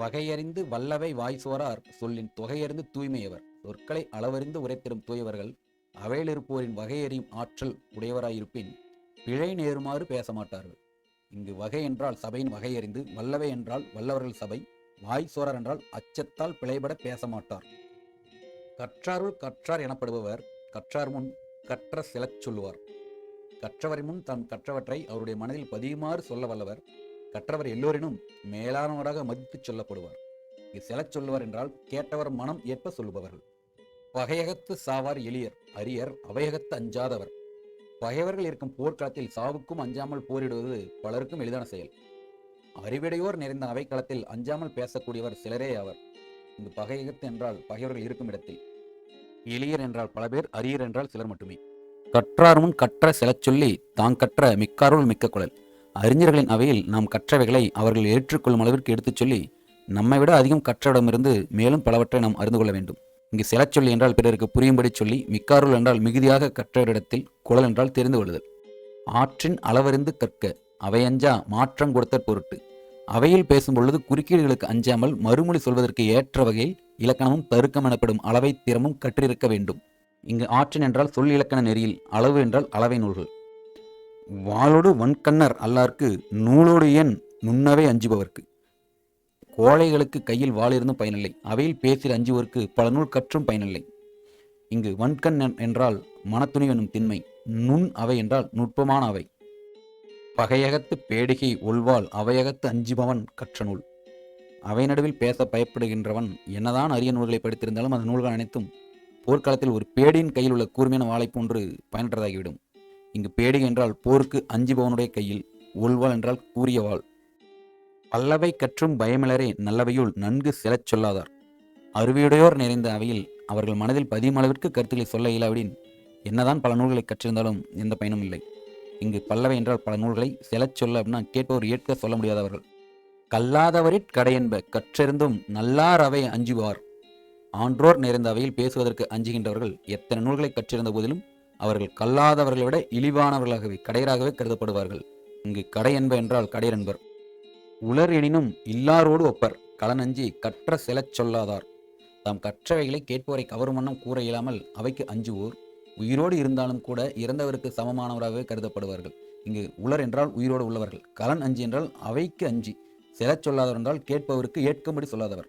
வகையறிந்து வல்லவை வாய்சோரார் சொல்லின் தொகையறிந்து தூய்மையவர். சொற்களை அளவறிந்து உரைத்திடும் தூயவர்கள் அவையிலிருப்போரின் வகையறியும் ஆற்றல் உடையவராயிருப்பின் பிழை நேருமாறு பேச மாட்டார்கள் இங்கு வகை என்றால் சபையின் வகையறிந்து வல்லவை என்றால் வல்லவர்கள் சபை வாய் சோரர் என்றால் அச்சத்தால் பிழைபட பேச மாட்டார் கற்றாருள் கற்றார் எனப்படுபவர் கற்றார் முன் கற்ற சிலச் சொல்லுவார். கற்றவரின் முன் தாம் கற்றவற்றை அவருடைய மனதில் பதியுமாறு சொல்ல வல்லவர் கற்றவர் எல்லோரினும் மேலானவராக மதித்துச் சொல்லப்படுவார். இங்கு சொல்லுவார் என்றால் கேட்டவர் மனம் ஏற்ப சொல்லுபவர்கள். பகையகத்து சாவார் எளியர் அரியர் அவையகத்து அஞ்சாதவர். பகைவர்கள் இருக்கும் போர்க்களத்தில் சாவுக்கும் அஞ்சாமல் போரிடுவது பலருக்கும் எளிதான செயல். அறிவிடையோர் நிறைந்த அவைக்களத்தில் அஞ்சாமல் பேசக்கூடியவர் சிலரே ஆவர். இங்கு பகையகத்து என்றால் பகைவர்கள் இருக்கும் இடத்தில். எளியர் என்றால் பல பேர் அரியர் என்றால் சிலர் மட்டுமே. கற்றார் முன் கற்ற செலச் சொல்லி தாங் கற்ற மிக்காருள் மிக்க குழல். அறிஞர்களின் அவையில் நாம் கற்றவைகளை அவர்கள் ஏற்றுக்கொள்ளும் அளவிற்கு எடுத்துச் சொல்லி நம்மை விட அதிகம் கற்றவிடமிருந்து மேலும் பலவற்றை நாம் அறிந்து கொள்ள வேண்டும். இங்கு செலச் சொல்லி என்றால் பிறருக்கு புரியும்படி சொல்லி மிக்காருள் என்றால் மிகுதியாக கற்றவரிடத்தில் குழல் என்றால் தெரிந்து கொள்ளுதல். ஆற்றின் அளவறிந்து கற்க அவையஞ்சா மாற்றம் கொடுத்தற் பொருட்டு. அவையில் பேசும் பொழுது குறுக்கீடுகளுக்கு அஞ்சாமல் மறுமொழி சொல்வதற்கு ஏற்ற வகையில் இலக்கணமும் தருக்கம் எனப்படும் அளவை திறமும் கற்றிருக்க வேண்டும். இங்கு ஆற்றின் என்றால் சொல் இலக்கண நெறியில் அளவு என்றால் அளவை நூல்கள். வாளோடு வன்கண்ணர் அல்லார்க்கு நூலோடு எண் நுண்ணவே அஞ்சுபவர்க்கு. கோழைகளுக்கு கையில் வாளிருந்தும் பயனில்லை. அவையில் பேசில் அஞ்சுவோருக்கு பல நூல் கற்றும் பயனில்லை. இங்கு வன்கண் என்றால் மனத்துணி எனும் திண்மை நுண் அவை என்றால் நுட்பமான அவை. பகையகத்து பேடிகை ஒல்வாள் அவையகத்து அஞ்சுபவன் கற்ற நூல். அவை நடுவில் பேச பயப்படுகின்றவன் என்னதான் அரிய நூல்களை படித்திருந்தாலும் அந்த நூல்கள் அனைத்தும் போர்க்காலத்தில் ஒரு பேடியின் கையில் உள்ள கூர்மையான வாளை போன்று பயனற்றதாகிவிடும். இங்கு பேடிகை என்றால் போருக்கு அஞ்சுபவனுடைய கையில் ஒல்வாள் என்றால் கூறியவாள். பல்லவை கற்றும் பயமிலரே நல்லவையுள் நன்கு செலச் சொல்லாதார். அருவியுடையோர் நிறைந்த அவையில் அவர்கள் மனதில் பதிமளவிற்கு கருத்துக்களை சொல்ல இயலாவிடின் என்னதான் பல நூல்களை கற்றிருந்தாலும் எந்த பயனும் இல்லை. இங்கு பல்லவை என்றால் பல நூல்களை செலச் சொல்ல அப்படின்னா கேட்பவர் ஏற்க சொல்ல முடியாதவர்கள். கல்லாதவரிற் கடையென்ப கற்றறிந்தும் நல்லார் அவை அஞ்சுவார். ஆன்றோர் நிறைந்த அவையில் பேசுவதற்கு அஞ்சுகின்றவர்கள் எத்தனை நூல்களை கற்றிருந்த போதிலும் அவர்கள் கல்லாதவர்களை விட இழிவானவர்களாகவே கடையராகவே கருதப்படுவார்கள். இங்கு கடை என்ப என்றால் கடையர் என்பர். உலர் எனினும் இல்லாரோடு ஒப்பர். களனஞ்சி கற்ற செலச் சொல்லாதார். தாம் கற்றவைகளை கேட்பவரை கவரும் வண்ணம் கூற இயலாமல் அவைக்கு அஞ்சுவோர். உயிரோடு இருந்தாலும் கூட இறந்தவருக்கு சமமானவராகவே கருதப்படுவார்கள். இங்கு உலர் என்றால் உயிரோடு உள்ளவர்கள். கலன் அஞ்சி என்றால் அவைக்கு அஞ்சி. செலச் சொல்லாதவர் என்றால் கேட்பவருக்கு ஏற்கும்படி சொல்லாதவர்.